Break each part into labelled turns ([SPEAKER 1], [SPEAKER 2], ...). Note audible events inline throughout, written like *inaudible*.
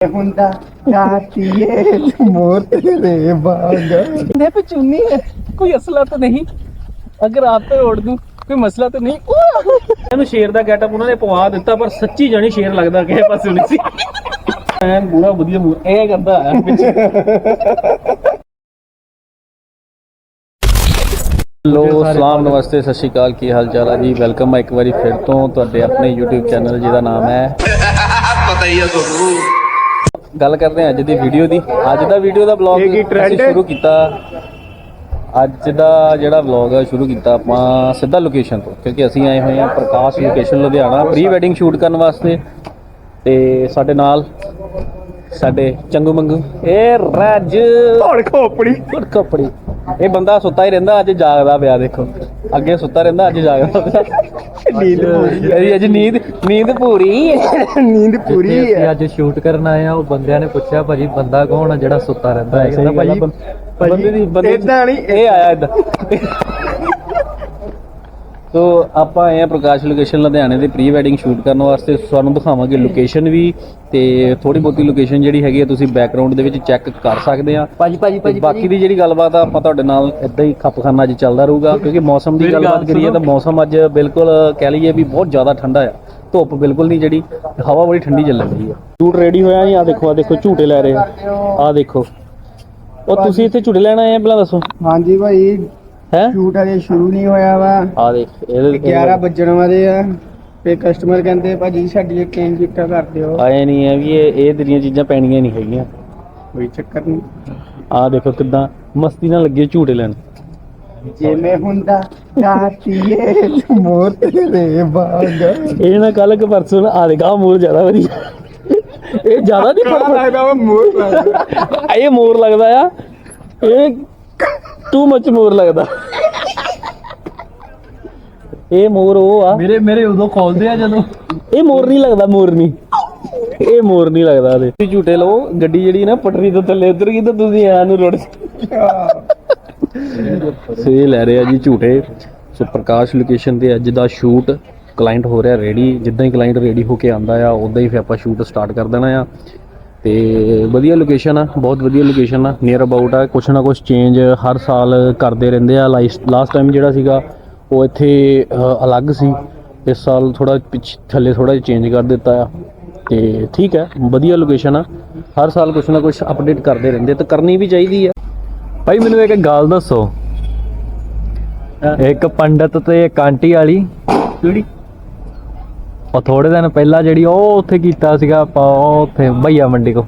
[SPEAKER 1] ਹੁੰਦਾ ਕਾਟੀਏ ਮੋਰ ਤੇਰੇ ਬਾਗ
[SPEAKER 2] ने पे चुन्नी है कोई असला तो नहीं अगर आप पे ओढ़ दूं कोई मसला तो नहीं ਇਹਨੂੰ ਸ਼ੇਰ ਦਾ ਗੈਟਅਪ ਉਹਨਾਂ ਨੇ ਪਵਾ ਦਿੱਤਾ ਪਰ ਸੱਚੀ ਜਾਣੀ ਸ਼ੇਰ ਲੱਗਦਾ ਕਿਸੇ ਪਾਸੇ ਨਹੀਂ ਸੀ ਐਨ ਬੁਰਾ ਵਧੀਆ ਮੂੰਹ ਇਹ ਕਰਦਾ ਹੈ ਪਿੱਛੇ
[SPEAKER 3] ਹੈਲੋ ਸਲਾਮ ਨਮਸਤੇ ਸਤਿ ਸ਼੍ਰੀ ਅਕਾਲ ਕੀ ਹਾਲ ਚਾਲ ਹੈ ਜੀ ਵੈਲਕਮ ਹੈ ਇੱਕ ਵਾਰੀ ਫਿਰ ਤੋਂ ਤੁਹਾਡੇ ਆਪਣੇ YouTube ਚੈਨਲ ਜਿਹਦਾ ਨਾਮ ਹੈ
[SPEAKER 1] ਪਤਾ ਹੀ ਆ ਤੁਹਾਨੂੰ
[SPEAKER 3] ਗੱਲ ਕਰਦੇ ਹਾਂ ਅੱਜ ਦੀ ਵੀਡੀਓ ਦੀ। ਅੱਜ ਦਾ ਵੀਡੀਓ ਦਾ ਬਲੌਗ
[SPEAKER 1] ਇਹ ਕੀ trend
[SPEAKER 3] ਅਸੀਂ
[SPEAKER 1] ਹੈ?
[SPEAKER 3] ਸ਼ੁਰੂ ਕੀਤਾ। ਅੱਜ ਦਾ ਜਿਹੜਾ ਵਲੌਗ ਹੈ ਸ਼ੁਰੂ ਕੀਤਾ ਆਪਾਂ ਸਿੱਧਾ ਲੋਕੇਸ਼ਨ ਤੋਂ ਕਿਉਂਕਿ ਅਸੀਂ ਆਏ ਹੋਏ ਹਾਂ Prakash location Ludhiana pre wedding shoot ਕਰਨ ਵਾਸਤੇ। ਤੇ ਸਾਡੇ ਨਾਲ ਸਾਡੇ ਚੰਗੂ ਮੰਗੂ। ਇਹ ਰਾਜ।
[SPEAKER 1] ਹੁਣ ਖੋਪੜੀ।
[SPEAKER 3] ਗੁੱਡ ਕੱਪੜੀ ਇਹ ਬੰਦਾ ਸੁੱਤਾ ਹੀ ਰਹਿੰਦਾ ਅੱਜ ਜਾਗਦਾ ਪਿਆ ਦੇਖੋ। ਅੱਗੇ ਸੁੱਤਾ ਰਹਿੰਦਾ ਅੱਜ ਜਾਗਦਾ ਪਿਆ।
[SPEAKER 1] ਨੀਂਦ ਪੂਰੀ
[SPEAKER 3] ਇਹਦੀ ਅੱਜ ਨੀਂਦ ਨੀਂਦ ਪੂਰੀ
[SPEAKER 1] ਨੀਂਦ ਪੂਰੀ ਹੈ।
[SPEAKER 2] ਅੱਜ ਸ਼ੂਟ ਕਰਨ ਆਏ ਆ ਉਹ ਬੰਦਿਆਂ ਨੇ ਪੁੱਛਿਆ ਭਾਜੀ ਬੰਦਾ ਕੌਣ ਆ ਜਿਹੜਾ ਸੁੱਤਾ ਰਹਿੰਦਾ ਹੈ? ਕਹਿੰਦਾ ਭਾਜੀ
[SPEAKER 3] ਬੰਦੇ ਦੀ ਬੰਦੇ ਇਹ ਆਇਆ ਇਦਾਂ। ਸੋ ਆਪਾਂ ਆਏ ਆ ਪ੍ਰਕਾਸ਼ ਲੋਕੇਸ਼ਨ ਲੁਧਿਆਣੇ ਦੇ ਪ੍ਰੀ ਵੈਡਿੰਗ ਸ਼ੂਟ ਕਰਨ ਵਾਸਤੇ। ਤੁਹਾਨੂੰ ਦਿਖਾਵਾਂਗੇ ਲੋਕੇਸ਼ਨ ਵੀ ਤੇ ਥੋੜੀ ਬਹੁਤੀ ਲੋਕੇਸ਼ਨ ਜਿਹੜੀ ਹੈਗੀ ਆ ਤੁਸੀਂ ਬੈਕਗ੍ਰਾਉਂਡ ਦੇ ਵਿੱਚ ਚੈੱਕ ਕਰ ਸਕਦੇ ਆ।
[SPEAKER 2] ਭਾਜੀ ਭਾਜੀ
[SPEAKER 3] ਤੇ ਬਾਕੀ ਦੀ ਜਿਹੜੀ ਗੱਲਬਾਤ ਆ ਆਪਾਂ ਤੁਹਾਡੇ ਨਾਲ ਇਦਾਂ ਹੀ ਖੱਪਖਾਨਾ ਅੱਜ ਚੱਲਦਾ ਰਹੂਗਾ ਕਿਉਂਕਿ ਮੌਸਮ ਦੀ ਗੱਲਬਾਤ ਕਰੀਏ ਤਾਂ ਮੌਸਮ ਅੱਜ ਬਿਲਕੁਲ ਕਹਿ ਲਈਏ ਵੀ ਬਹੁਤ ਜ਼ਿਆਦਾ ਠੰਡਾ ਆ। ਧੁੱਪ ਬਿਲਕੁਲ ਨਹੀਂ ਜਿਹੜੀ ਹਵਾ ਬੜੀ ਠੰਡੀ ਚੱਲ ਰਹੀ ਆ। ਸ਼ੂਟ ਰੈਡੀ ਹੋਇਆ ਜੀ ਆ ਦੇਖੋ ਆ ਦੇਖੋ ਝੂਟੇ ਲੈ ਰਹੇ ਆ। ਆ ਦੇਖੋ। ਉਹ ਤੁਸੀਂ ਇੱਥੇ ਝੂਟੇ ਲੈਣ ਆਏ ਆ ਪਹਿਲਾਂ ਦੱਸੋ।
[SPEAKER 1] ਹਾਂਜੀ ਭਾਈ
[SPEAKER 3] ਹੈ?
[SPEAKER 1] ਸ਼ੂਟ ਅਜੇ ਸ਼ੁਰੂ ਨਹੀਂ ਹੋਇਆ ਵਾ।
[SPEAKER 3] ਆ ਦੇਖ ਇਹਦੇ
[SPEAKER 1] 11 ਵੱਜਣ ਵਾਲੇ ਆ ਤੇ ਕਸਟਮਰ ਕਹਿੰਦੇ ਭਾਜੀ ਸਾਡੀ ਚੇਂਜ ਕੀਤਾ ਕਰ ਦਿਓ।
[SPEAKER 3] ਆਏ ਨਹੀਂ ਆ ਵੀ ਇਹ ਇਹ ਤੇਰੀਆਂ ਚੀਜ਼ਾਂ ਪੈਣੀਆਂ ਨਹੀਂ ਹੈਗੀਆਂ।
[SPEAKER 1] ਕੋਈ ਚੱਕਰ ਨਹੀਂ
[SPEAKER 3] ਆ ਦੇਖੋ ਕਿਦਾਂ ਮਸਤੀ ਨਾਲ ਲੱਗੇ ਝੂਟੇ ਲੈਣ।
[SPEAKER 1] ਜਿਵੇਂ ਹੁੰਦਾ ਕਾਟੀਏ ਮੋਰ ਤੇਰੇ ਬਾਗ
[SPEAKER 3] ਇਹ ਨਾ ਕੱਲ ਕਿ ਪਰਸੋਂ ਆ ਆ ਮੋਰ ਜ਼ਿਆਦਾ ਵਧੀਆ। ਇਹ ਜ਼ਿਆਦਾ ਨਹੀਂ
[SPEAKER 1] ਲੱਗਦਾ ਵਾ ਮੋਰ ਲੱਗਦਾ।
[SPEAKER 3] ਇਹ ਮੋਰ ਲੱਗਦਾ ਆ। ਇਹ ਟੂ ਮੱਚ ਮੋਰ ਲੱਗਦਾ। ਇਹ ਮੋਰ ਉਹ ਆ।
[SPEAKER 2] ਮੇਰੇ ਮੇਰੇ ਉਦੋਂ ਖੋਲਦੇ ਆ ਜਦੋਂ।
[SPEAKER 3] ਇਹ ਮੋਰ ਨਹੀਂ ਲੱਗਦਾ ਮੋਰ ਨਹੀਂ। ਇਹ ਮੋਰ ਨਹੀਂ ਲੱਗਦਾ ਇਹਦੇ ਤੁਸੀਂ ਝੂਟੇ ਲਓ ਗੱਡੀ ਜਿਹੜੀ ਨਾ ਪਟਰੀ ਤੋਂ ਥੱਲੇ ਉਤਰ ਗਈ ਤਾਂ ਤੁਸੀਂ ਐ ਨੂੰ ਰੁੜ ਸੋ ਲੈ ਰਹੇ ਆ ਜੀ ਝੂਟੇ। ਸੋ ਪ੍ਰਕਾਸ਼ ਲੋਕੇਸ਼ਨ ਤੇ ਅੱਜ ਦਾ ਸ਼ੂਟ ਕਲਾਇੰਟ ਹੋ ਰਿਹਾ ਰੈਡੀ ਜਿੱਦਾਂ ਹੀ ਕਲਾਇੰਟ ਰੈਡੀ ਹੋ ਕੇ ਆਂਦਾ ਆ ਉਦਾਂ ਹੀ ਫਿਰ ਆਪਾਂ ਸ਼ੂਟ ਸਟਾਰਟ ਕਰ ਦੇਣਾ ਆ। ਤੇ ਵਧੀਆ ਲੋਕੇਸ਼ਨ ਆ ਬਹੁਤ ਵਧੀਆ ਲੋਕੇਸ਼ਨ ਆ ਨੀਅਰ ਅਬਾਊਟ ਆ ਕੁਛ ਨਾ ਕੁਛ ਚੇਂਜ ਹਰ ਸਾਲ ਕਰਦੇ ਰਹਿੰਦੇ ਆ। ਲਾਸਟ ਟਾਈਮ ਜਿਹੜਾ ਸੀਗਾ ਉਹ ਇੱਥੇ ਅਲੱਗ ਸੀ। ਇਸ ਸਾਲ ਥੋੜਾ ਪਿੱਛ ਥੱਲੇ ਥੋੜਾ ਜਿਹਾ ਚੇਂਜ ਕਰ ਦਿੱਤਾ ਆ। ਤੇ ਠੀਕ ਹੈ ਵਧੀਆ ਲੋਕੇਸ਼ਨ ਆ। ਹਰ ਸਾਲ ਕੁਛ ਨਾ ਕੁਛ ਅਪਡੇਟ ਕਰਦੇ ਰਹਿੰਦੇ ਤੇ ਕਰਨੀ ਵੀ ਚਾਹੀਦੀ ਆ।
[SPEAKER 2] ਭਾਈ ਮੈਨੂੰ ਇੱਕ ਗੱਲ ਦੱਸੋ। ਇੱਕ ਪੰਡਤ ਤੇ ਇੱਕ ਆਂਟੀ ਵਾਲੀ।
[SPEAKER 3] ਕਿਹੜੀ?
[SPEAKER 2] ਉਹ ਥੋੜੇ ਦਿਨ ਪਹਿਲਾਂ ਜਿਹੜੀ ਉਹ ਉੱਥੇ ਕੀਤਾ ਸੀਗਾ ਆਪਾਂ ਉਹ ਉੱਥੇ ਭਈਆ ਮੰਡੀ ਕੋ।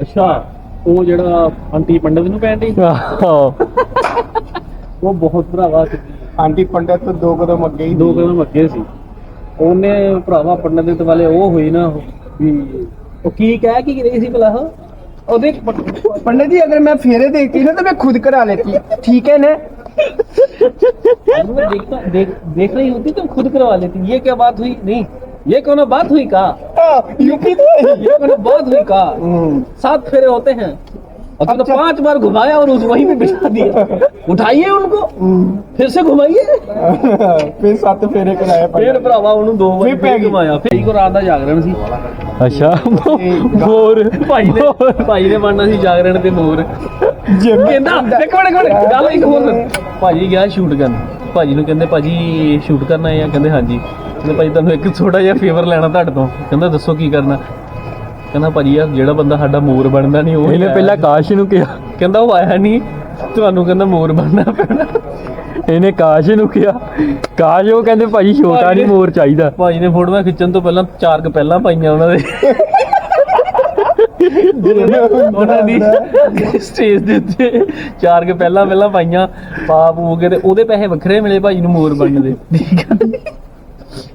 [SPEAKER 3] ਅੱਛਾ ਉਹ ਜਿਹੜਾ ਆਂਟੀ ਪੰਡਤ ਨੂੰ ਕਹਿੰਦੀ
[SPEAKER 2] ਆਹੋ।
[SPEAKER 3] ਉਹ ਬਹੁਤ ਭਰਾਵਾ ਸੀ।
[SPEAKER 1] ਆਂਟੀ ਪੰਡਤ ਤੋਂ ਦੋ ਕਦਮ ਅੱਗੇ ਹੀ
[SPEAKER 3] ਦੋ ਕਦਮ ਅੱਗੇ ਸੀ। ਉਹਨੇ ਭਰਾਵਾ ਪੰਡਤ ਵਾਲੇ ਉਹ ਹੋਈ ਨਾ ਉਹ ਵੀ ਉਹ ਕੀ ਕਹਿ ਕੀ ਰਹੀ ਸੀ ਭਲਾ
[SPEAKER 1] पंडित जी अगर मैं फेरे देखती ना तो मैं खुद करा लेती। ठीक है ना?
[SPEAKER 3] देखता देख देख रही होती तो खुद करवा लेती। ये क्या बात हुई? नहीं ये कोनो बात हुई का?
[SPEAKER 1] यूपी तो
[SPEAKER 3] ये कोनो बात हुई का? सात फेरे होते हैं। और तूने
[SPEAKER 1] अच्छा।
[SPEAKER 3] पांच बार घुमाया और उस वहीं पे बिठा दिया उठाइए उनको फिर से घुमाइए
[SPEAKER 1] फिर सात फेरे कराए
[SPEAKER 3] ਫਿਰ ਭਰਾਵਾ ਉਹਨੂੰ ਦੋ ਵਾਰੀ
[SPEAKER 1] ਫਿਰ ਪੈ
[SPEAKER 3] ਫੇਰ
[SPEAKER 1] ਗਈ।
[SPEAKER 3] ਘੁਮਾਇਆ ਫਿਰ ਕੋ ਰਾਤ ਦਾ ਜਾਗਰਣ ਸੀ
[SPEAKER 2] ਅੱਛਾ ਹੋਰ
[SPEAKER 3] ਭਾਈ ਨੇ ਭਾਈ ਨੇ ਬਣਨਾ ਸੀ ਜਾਗਰਣ ਤੇ ਮੋਰ ਕਹਿੰਦਾ ਦੇਖੋ ਦੇਖੋ ਗੱਲ ਇੱਕ ਹੋਰ ਸੁਣ। ਭਾਜੀ ਗਿਆ ਸ਼ੂਟ ਕਰਨ ਭਾਜੀ ਨੂੰ ਕਹਿੰਦੇ ਭਾਜੀ ਸ਼ੂਟ ਕਰਨਾ ਹੈ ਕਹਿੰਦੇ ਹਾਂਜੀ ਕਹਿੰਦੇ ਭਾਜੀ ਤੁਹਾਨੂੰ ਇੱਕ ਛੋਟਾ ਜਿਹਾ ਫੇਵਰ ਲੈਣਾ ਤੁਹਾਡੇ ਤੋਂ ਕਹਿੰਦਾ ਦੱਸੋ ਕੀ ਕਰਨਾ ਕਹਿੰਦਾ ਭਾਜੀ ਯਾਰ ਜਿਹੜਾ ਬੰਦਾ ਸਾਡਾ ਮੋਰ ਬਣਦਾ ਨਹੀਂ ਉਹ
[SPEAKER 2] ਇਹਨੇ ਪਹਿਲਾਂ ਕਾਸ਼ ਨੂੰ ਕਿਹਾ।
[SPEAKER 3] ਕਹਿੰਦਾ ਉਹ ਆਇਆ ਨਹੀਂ ਤੁਹਾਨੂੰ ਕਹਿੰਦਾ ਮੋਰ ਬਣਨਾ ਪੈਣਾ।
[SPEAKER 2] ਇਹਨੇ ਕਾਸ਼ ਨੂੰ ਕਿਹਾ। ਕਾਸ਼ ਉਹ ਕਹਿੰਦੇ ਭਾਜੀ ਛੋਟਾ ਨਹੀਂ ਮੋਰ ਚਾਹੀਦਾ।
[SPEAKER 3] ਭਾਜੀ ਨੇ ਫੋਟੋਆਂ ਖਿੱਚਣ ਤੋਂ ਪਹਿਲਾਂ ਚਾਰ ਕੁ ਪਹਿਲਾਂ ਪਾਈਆਂ ਉਹਨਾਂ ਦੇ। ਉਹਨਾਂ ਦੀ ਸਟੇਜ ਦੇ ਉੱਤੇ ਚਾਰ ਕੁ ਪਹਿਲਾਂ ਪਹਿਲਾਂ ਪਾਈਆਂ। ਪਾ ਪੂ ਕੇ ਤੇ ਉਹਦੇ ਪੈਸੇ ਵੱਖਰੇ ਮਿਲੇ ਭਾਜੀ ਨੂੰ ਮੋਰ ਬਣਨ ਦੇ। ਠੀਕ ਆ।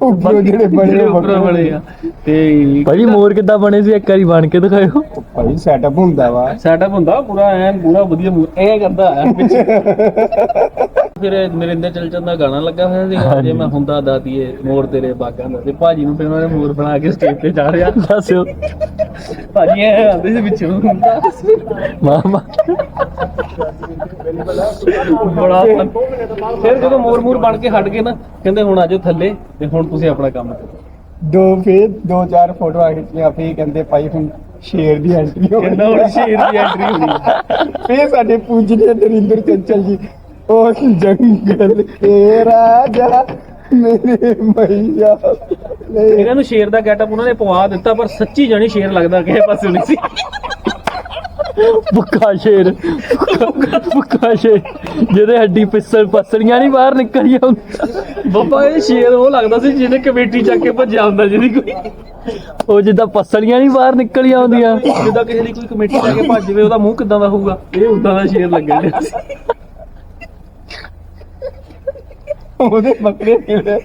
[SPEAKER 1] ਉੱਪਰੋਂ ਜਿਹੜੇ ਬਣੇ
[SPEAKER 3] ਜਿਹੜੇ ਉੱਪਰੋਂ ਬਣੇ ਆ। ਤੇ
[SPEAKER 2] ਭਾਜੀ ਮੋਰ ਕਿੱਦਾਂ ਬਣੇ ਸੀ? ਇੱਕ ਵਾਰੀ ਬਣ ਕੇ ਦਿਖਾਇਓ।
[SPEAKER 1] ਭਾਈ ਸੈਟਅਪ ਹੁੰਦਾ ਵਾ।
[SPEAKER 3] ਸੈਟਅਪ ਹੁੰਦਾ ਪੂਰਾ ਐਨ ਪੂਰਾ ਵਧੀਆ ਮੂਰ ਇਹ ਕਰਦਾ ਪਿੱਛੇ। *laughs* ਫਿਰ ਨਰਿੰਦਰ ਚਲਚਨ ਦਾ ਗਾਣਾ ਲੱਗਾ ਹੋਇਆ ਸੀਗਾ ਜੇ ਮੈਂ ਹੁੰਦਾ ਦਾਤੀਏ ਮੋਰ ਤੇਰੇ ਬਾਗਾਂ ਦਾ। ਤੇ ਭਾਜੀ ਨੂੰ ਫਿਰ ਉਹਨਾਂ ਨੇ ਮੋਰ ਬਣਾ ਕੇ ਸਟੇਜ ਤੇ ਚਾੜਿਆ
[SPEAKER 2] ਦੱਸਿਓ
[SPEAKER 3] ਭਾਜੀ ਇਹ ਆਂਦੇ ਸੀ ਵਿੱਚੋਂ
[SPEAKER 2] ਮਾਮਾ
[SPEAKER 3] ਬੜਾ ਫਨ। ਫਿਰ ਜਦੋਂ ਮੋਰ ਮੂਰ ਬਣ ਕੇ ਹਟ ਗਏ ਨਾ ਕਹਿੰਦੇ ਹੁਣ ਆਜੋ ਥੱਲੇ ਤੇ ਹੁਣ ਤੁਸੀਂ ਆਪਣਾ ਕੰਮ ਕਰੋ।
[SPEAKER 1] ਦੋ ਫੇਰ ਦੋ ਚਾਰ ਫੋਟੋਆਂ ਖਿੱਚੀਆਂ ਫੇਰ ਕਹਿੰਦੇ ਭਾਈ ਹੁਣ ਸ਼ੇਰ ਦੀ ਐਂਟਰੀ ਹੋ
[SPEAKER 3] ਕਹਿੰਦਾ ਹੁਣ ਸ਼ੇਰ ਦੀ ਐਂਟਰੀ ਹੋਣੀ।
[SPEAKER 1] ਇਹ ਸਾਡੇ ਪੂਜਨੀਏ ਨਰਿੰਦਰ ਚੰਚਲ ਜੀ ਉਹ ਜੰਗਲ ਕੇ ਰਾਜਾ ਮੇਰੇ ਮਈਆ ਲੈ
[SPEAKER 3] ਇਹਨਾਂ ਨੂੰ ਸ਼ੇਰ ਦਾ ਗੈਟਅਪ ਉਹਨਾਂ ਨੇ ਪਵਾ ਦਿੱਤਾ ਪਰ ਸੱਚੀ ਜਾਣੀ ਸ਼ੇਰ ਲੱਗਦਾ ਕਿਸੇ ਪਾਸੇ ਨਹੀਂ ਸੀ।
[SPEAKER 2] ਬੁੱਕਾ ਸ਼ੇਰ ਬੁੱਕਾ ਸ਼ੇਰ ਜਿਹਦੇ ਹੱਡੀ ਪਿਸਲ ਪਸਲੀਆਂ ਨਹੀਂ ਬਾਹਰ ਨਿਕਲੀਆਂ ਹੁੰਦੀਆਂ।
[SPEAKER 3] ਬਾਬਾ ਇਹ ਸ਼ੇਰ ਉਹ ਲੱਗਦਾ ਸੀ ਜਿਹਨੇ ਕਮੇਟੀ ਚੱਕ ਕੇ ਭੱਜਿਆ ਹੁੰਦਾ ਜਿਹਦੀ ਕੋਈ
[SPEAKER 2] ਉਹ ਜਿੱਦਾਂ ਪਸਲੀਆਂ ਨਹੀਂ ਬਾਹਰ ਨਿਕਲੀਆਂ ਹੁੰਦੀਆਂ।
[SPEAKER 3] ਜਿੱਦਾਂ ਕਿਸੇ ਦੀ ਕੋਈ ਕਮੇਟੀ ਲੈ ਕੇ ਭੱਜ ਜਾਵੇ ਉਹਦਾ ਮੂੰਹ ਕਿਦਾਂ ਦਾ ਹੋਊਗਾ? ਇਹ ਉਦਾਂ ਦਾ ਸ਼ੇਰ ਲੱਗਣ ਡਿਆ ਸੀ।
[SPEAKER 1] ਉਹਦੇ ਬੱਕਰੇ ਕਿਹੜੇ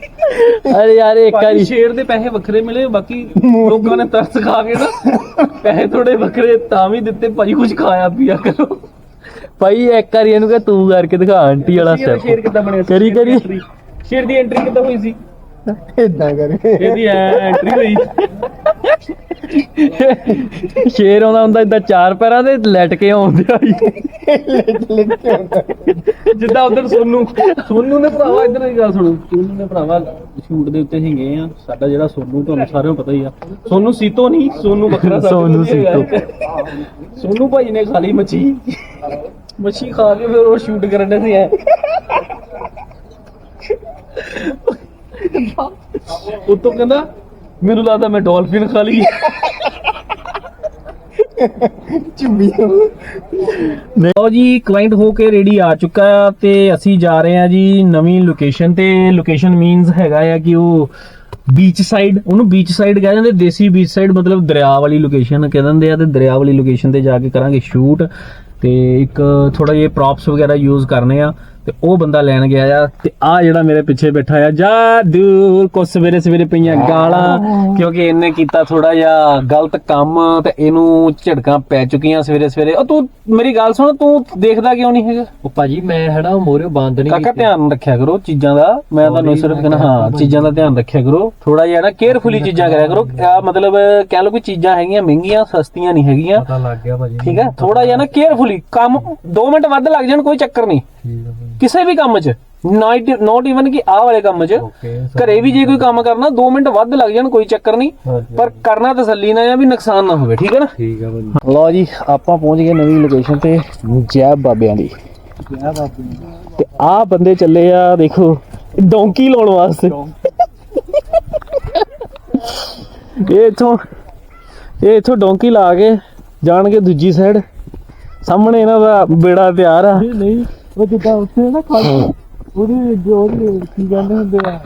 [SPEAKER 2] ਅਰੇ ਯਾਰ ਇੱਕ
[SPEAKER 3] ਬਾਕੀ
[SPEAKER 2] ਵਾਰੀ
[SPEAKER 3] ਸ਼ੇਰ ਦੇ ਪੈਸੇ ਵੱਖਰੇ ਮਿਲੇ ਬਾਕੀ ਲੋਕਾਂ ਨੇ ਤਰਸ ਖਾ ਕੇ ਨਾ ਪੈਸੇ ਥੋੜੇ ਵੱਖਰੇ ਤਾਂ ਵੀ ਦਿੱਤੇ ਭਾਜੀ ਕੁਝ ਖਾਇਆ ਪੀਆ ਕਰੋ
[SPEAKER 2] ਭਾਈ ਇੱਕ ਵਾਰੀ ਇਹਨੂੰ ਕਹ ਤੂੰ ਕਰਕੇ ਦਿਖਾ ਆਂਟੀ ਵਾਲਾ
[SPEAKER 3] ਸ਼ੇਰ
[SPEAKER 2] ਸਟੈਪ
[SPEAKER 3] ਕਿੱਦਾਂ ਬਣਿਆ ਸੀ?
[SPEAKER 2] ਕਰੀ,
[SPEAKER 3] ਸ਼ੇਰ
[SPEAKER 2] ਕਰੀ।
[SPEAKER 3] ਸ਼ੇਰ ਦੀ ਐਂਟਰੀ ਕਿੱਦਾਂ ਹੋਈ ਸੀ
[SPEAKER 1] ਇਦਾਂ ਕਰਕੇ
[SPEAKER 3] ਇਹਦੀ ਐਂਟਰੀ ਹੋਈ।
[SPEAKER 2] ਸ਼ੇਰ ਆਉਂਦਾ ਹੁੰਦਾ ਇਦਾਂ ਚਾਰ ਪੈਰਾਂ ਤੇ ਲੈਟ ਕੇ ਆਉਂਦਾ।
[SPEAKER 3] ਜਿੱਦਾਂ ਉਧਰ ਸੋਨੂ ਸੋਨੂ ਨੇ ਭਰਾਵਾ ਇਧਰ ਦੀ ਗੱਲ ਸੁਣੋ। ਸੋਨੂ ਨੇ ਭਰਾਵਾ ਸ਼ੂਟ ਦੇ ਉੱਤੇ ਹਿੰਗੇ ਆ। ਸਾਡਾ ਜਿਹੜਾ ਸੋਨੂ ਤੁਹਾਨੂੰ ਸਾਰਿਆਂ ਨੂੰ ਪਤਾ ਹੀ ਆ। ਸੋਨੂ ਸੀਤੋ ਨਹੀਂ ਸੋਨੂ ਵੱਖਰਾ ਸਾਡਾ
[SPEAKER 2] ਸੋਨੂ
[SPEAKER 3] ਹੈਗਾ। ਸੋਨੂ ਭਾਈ ਨੇ ਖਾ ਲਈ ਮੱਛੀ। ਮੱਛੀ ਖਾ ਕੇ ਫਿਰ ਉਹ ਸ਼ੂਟ ਕਰਨ ਦੇ ਸੀ ਐ। ਉਤੋਂ ਕਹਿੰਦਾ ਮੈਨੂੰ ਲੱਗਦਾ ਮੈਂ ਡੋਲਫਿਨ ਖਾ ਲਈ।
[SPEAKER 1] ਚੁੰਮੀ
[SPEAKER 3] ਲਓ ਜੀ ਕਲਾਇੰਟ ਹੋ ਕੇ ਰੈਡੀ ਆ ਚੁੱਕਾ ਤੇ ਅਸੀਂ ਜਾ ਰਹੇ ਆ ਜੀ ਨਵੀਂ ਲੋਕੇਸ਼ਨ ਤੇ। ਲੋਕੇਸ਼ਨ ਮੀਨਸ ਹੈਗਾ ਆ ਕਿ ਉਹ ਬੀਚ ਸਾਈਡ ਉਹਨੂੰ ਬੀਚ ਸਾਈਡ ਕਹਿ ਜਾਂਦੇ ਦੇਸੀ ਬੀਚ ਸਾਈਡ ਮਤਲਬ ਦਰਿਆ ਵਾਲੀ ਲੋਕੇਸ਼ਨ ਕਹਿ ਦਿੰਦੇ ਆ ਤੇ ਦਰਿਆ ਵਾਲੀ ਲੋਕੇਸ਼ਨ ਤੇ ਜਾ ਕੇ ਕਰਾਂਗੇ ਸ਼ੂਟ ਤੇ ਇੱਕ ਥੋੜਾ ਜਿਹਾ ਪ੍ਰੌਪਸ ਵਗੈਰਾ ਯੂਜ਼ ਕਰਨੇ ਆ। ਤੇ ਉਹ ਬੰਦਾ ਲੈਣ ਗਿਆ ਆ ਤੇ ਆ ਜਿਹੜਾ ਮੇਰੇ ਪਿੱਛੇ ਬੈਠਾ ਆ ਜਾਦੂ ਕੋ ਸਵੇਰੇ ਸਵੇਰੇ ਪਈਆਂ ਗਾਲਾਂ ਕਿਉਂਕਿ ਇਹਨੇ ਕੀਤਾ ਥੋੜਾ ਜਿਹਾ ਗਲਤ ਕੰਮ ਤੇ ਇਹਨੂੰ ਝੜਕਾਂ ਪੈ ਚੁੱਕੀਆਂ ਸਵੇਰੇ ਸਵੇਰੇ। ਉਹ ਤੂੰ ਮੇਰੀ ਗੱਲ ਸੁਣ ਤੂੰ ਦੇਖਦਾ ਕਿਉਂ ਨਹੀਂ ਹੈਗਾ?
[SPEAKER 2] ਉਹ ਭਾਜੀ ਮੈਂ ਹੜਾ ਮੋਰੇ ਬੰਦ ਨਹੀਂ
[SPEAKER 3] ਕਾਕਾ ਧਿਆਨ ਰੱਖਿਆ ਕਰੋ ਚੀਜ਼ਾਂ ਦਾ। ਮੈਂ ਤੁਹਾਨੂੰ ਸਿਰਫ ਕਹਿੰਦਾ ਹਾਂ ਚੀਜ਼ਾਂ ਦਾ ਧਿਆਨ ਰੱਖਿਆ ਕਰੋ। ਥੋੜਾ ਜਿਹਾ ਨਾ ਕੇਅਰਫੁਲੀ ਚੀਜ਼ਾਂ ਕਰਿਆ ਕਰੋ। ਆ ਮਤਲਬ ਕਹਿ ਲਓ ਕਿ ਚੀਜ਼ਾਂ ਹੈਗੀਆਂ ਮਹਿੰਗੀਆਂ ਸਸਤੀਆਂ ਨਹੀਂ ਹੈਗੀਆਂ।
[SPEAKER 2] ਪਤਾ ਲੱਗ ਗਿਆ ਭਾਜੀ
[SPEAKER 3] ਠੀਕ ਹੈ? ਥੋੜਾ ਜਿਹਾ ਨਾ ਕੇਅਰਫੁਲੀ ਕੰਮ 2 ਮਿੰਟ ਵੱਧ ਲੱਗ ਜਾਣ ਕੋਈ ਚੱਕਰ ਨਹੀਂ। ਕਿਸੇ ਵੀ ਕੰਮ 'ਚ। ਨਾਟ ਇਵਨ ਕਿ ਆਹ ਵਾਲੇ ਕੰਮ 'ਚ। ਘਰੇ ਵੀ ਜੇ ਕੋਈ ਕੰਮ ਕਰਨਾ 2 ਮਿੰਟ ਵੱਧ ਲੱਗ ਜਾਣ ਕੋਈ ਚੱਕਰ ਨਹੀਂ। ਪਰ ਕਰਨਾ ਤਸੱਲੀ ਨਾਲ ਆ ਵੀ ਨੁਕਸਾਨ ਨਾ ਹੋਵੇ ਠੀਕ ਹੈ ਨਾ?
[SPEAKER 2] ਠੀਕ ਭਾਜੀ
[SPEAKER 3] ਲਓ ਜੀ ਆਪਾਂ ਪਹੁੰਚ ਗਏ ਨਵੀਂ ਲੋਕੇਸ਼ਨ ਤੇ ਜੈ ਬਾਬਿਆਂ ਦੀ। ਤੇ ਆਹ ਬੰਦੇ ਚੱਲੇ ਆ ਦੇਖੋ ਡੋਂਕੀ ਲਾਉਣ ਵਾਸਤੇ। ਇਹ ਇਥੋਂ ਇਹ ਇਥੋਂ ਡੋਂਕੀ ਲਾ ਕੇ ਜਾਣਗੇ ਦੂਜੀ ਸਾਈਡ ਸਾਹਮਣੇ ਇਹਨਾਂ ਦਾ ਬੇੜਾ ਤਿਆਰ ਆ।
[SPEAKER 2] ਨਹੀਂ। ਉਹ ਜਿੱਦਾਂ ਉੱਥੇ ਨਾ ਖੜ ਉਹਦੇ ਜੋ ਕੀ ਕਹਿੰਦੇ ਹੁੰਦੇ ਆ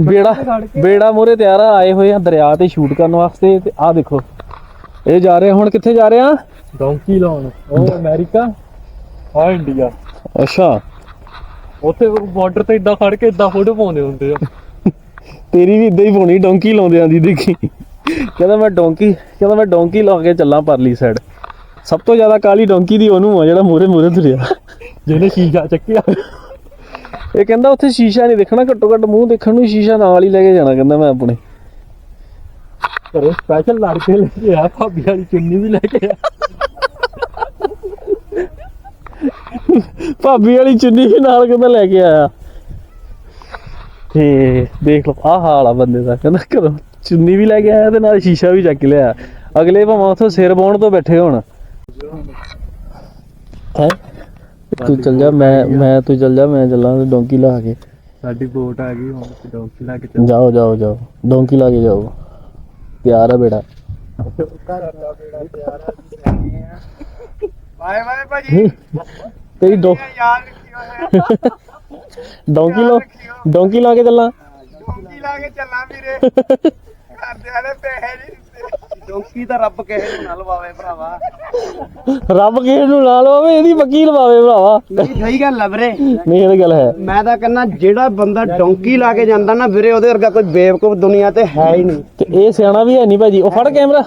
[SPEAKER 3] ਬੇੜਾ ਬੇੜਾ ਮੋਰੇ ਤਿਆਰ ਆ ਆਏ ਹੋਏ ਆ ਦਰਿਆ ਤੇ ਸ਼ੂਟ ਕਰਨ ਵਾਸਤੇ ਤੇ ਆਹ ਦੇਖੋ। ਇਹ ਜਾ ਰਹੇ ਆ, ਹੁਣ ਕਿੱਥੇ ਜਾ ਰਹੇ ਆ?
[SPEAKER 2] ਡੌਂਕੀ ਲਾਉਣ ਉਹ ਅਮਰੀਕਾ ਆ ਇੰਡੀਆ।
[SPEAKER 3] ਅੱਛਾ।
[SPEAKER 2] ਉੱਥੇ ਬਾਰਡਰ ਤੇ ਇਦਾਂ ਖੜ ਕੇ ਇਦਾਂ ਫੋਟੋ ਪਾਉਂਦੇ ਹੁੰਦੇ ਆ।
[SPEAKER 3] ਤੇਰੀ ਵੀ ਇਦਾਂ ਹੀ ਪਾਉਣੀ ਡੋਂਕੀ ਲਾਉਂਦੇ ਆਂਦੀ ਦੇਖੀ। ਕਹਿੰਦਾ ਮੈਂ ਡੋਂਕੀ ਕਹਿੰਦਾ ਮੈਂ ਡੋਂਕੀ ਲਾ ਕੇ ਚੱਲਾਂ ਪਰਲੀ ਸਾਈਡ ਸਭ ਤੋਂ ਜ਼ਿਆਦਾ ਕਾਲੀ ਡੋਂਕੀ ਦੀ ਉਹਨੂੰ ਆ ਜਿਹੜਾ ਮੂਰੇ ਮੂਰੇ ਤੁਰਿਆ।
[SPEAKER 2] ਜਿਹਨੇ ਸ਼ੀਸ਼ਾ ਚੱਕਿਆ।
[SPEAKER 3] ਇਹ ਕਹਿੰਦਾ ਉੱਥੇ ਸ਼ੀਸ਼ਾ ਨਹੀਂ ਦੇਖਣਾ, ਘੱਟੋ ਘੱਟ ਮੂੰਹ ਦੇਖਣ ਨੂੰ ਸ਼ੀਸ਼ਾ ਨਾਲ ਹੀ ਲੈ ਕੇ ਜਾਣਾ ਕਹਿੰਦਾ ਮੈਂ ਆਪਣੇ।
[SPEAKER 2] ਘਰੇ ਸਪੈਸ਼ਲ ਲੜ ਕੇ ਲੈ ਕੇ ਆ, ਭਾਬੀ ਵਾਲੀ ਚੁੰਨੀ ਵੀ ਲੈ ਕੇ ਆ।
[SPEAKER 3] ਭਾਬੀ ਵਾਲੀ ਚੁੰਨੀ ਵੀ ਨਾਲ ਕਹਿੰਦਾ ਲੈ ਕੇ ਆਇਆ। ਤੇ ਦੇਖ ਲਓ, ਆਹ ਹਾਲ ਆ ਬੰਦੇ ਦਾ, ਕਹਿੰਦਾ ਘਰੋਂ ਚੁੰਨੀ ਵੀ ਲੈ ਕੇ ਆਇਆ ਤੇ ਨਾਲ ਸ਼ੀਸ਼ਾ ਵੀ ਚੱਕ ਲਿਆ। ਅਗਲੇ ਭਾਵੇਂ ਉੱਥੋਂ ਸਿਰ ਬਾਉਣ ਤੋਂ ਬੈਠੇ ਹੋਣ। ਹੈ? ਤੂੰ ਚੱਲ ਜਾ ਮੈਂ ਮੈਂ ਤੂੰ ਚੱਲ ਜਾ ਮੈਂ ਚੱਲਾਂ ਡੋਂਕੀ ਲਾ ਕੇ
[SPEAKER 2] ਸਾਡੀ ਬੋਟ ਆ ਗਈ ਹੁਣ ਡੌਂਕੀ ਲਾ ਕੇ
[SPEAKER 3] ਜਾਓ ਜਾਓ ਜਾਓ ਡੋਂਕੀ ਲਾ ਕੇ ਜਾਓ ਪਿਆਰ ਆ ਬੇੜਾ
[SPEAKER 1] ਬਾਏ ਬਾਏ ਭਾਜੀ
[SPEAKER 3] ਤੇਰੀ ਡੋ
[SPEAKER 1] ਯਾਦ ਰੱਖਿਓ ਹੈ
[SPEAKER 3] ਡੋਂਕੀ ਲਾ ਡੋਂਕੀ ਲਾ ਕੇ ਚੱਲਾਂ
[SPEAKER 1] ਡੋਂਕੀ ਲਾ ਕੇ ਚੱਲਾਂ ਵੀਰੇ ਘਰਦਿਆਂ ਨੇ ਪੈਸੇ ਨਹੀਂ ਦਿੱਤੇ ਡੋਂਕੀ ਤਾਂ ਰੱਬ ਕਿਸੇ ਨੂੰ ਨਾ ਲਵਾਵੇ ਭਰਾਵਾ।
[SPEAKER 3] ਰੱਬ ਕਿਸੇ ਨੂੰ ਲਾ ਲਵਾਵੇ ਇਹਦੀ ਵਕੀਲ ਲਵਾਵੇ ਭਰਾਵਾ।
[SPEAKER 1] ਨਹੀਂ ਸਹੀ ਗੱਲ ਆ ਵੀਰੇ।
[SPEAKER 3] ਨਹੀਂ ਇਹ ਤਾਂ ਗੱਲ ਹੈ।
[SPEAKER 1] ਮੈਂ ਤਾਂ ਕਹਿੰਦਾ ਜਿਹੜਾ ਬੰਦਾ ਡੋਂਕੀ ਲਾ ਕੇ ਜਾਂਦਾ ਨਾ ਵੀਰੇ ਉਹਦੇ ਵਰਗਾ ਕੋਈ ਬੇਵਕੂਫ ਦੁਨੀਆ ਤੇ ਹੈ ਹੀ ਨਹੀਂ।
[SPEAKER 3] ਤੇ ਇਹ ਸਿਆਣਾ ਵੀ ਹੈ ਨਹੀਂ ਭਾਜੀ। ਉਹ ਫੜ ਕੈਮਰਾ।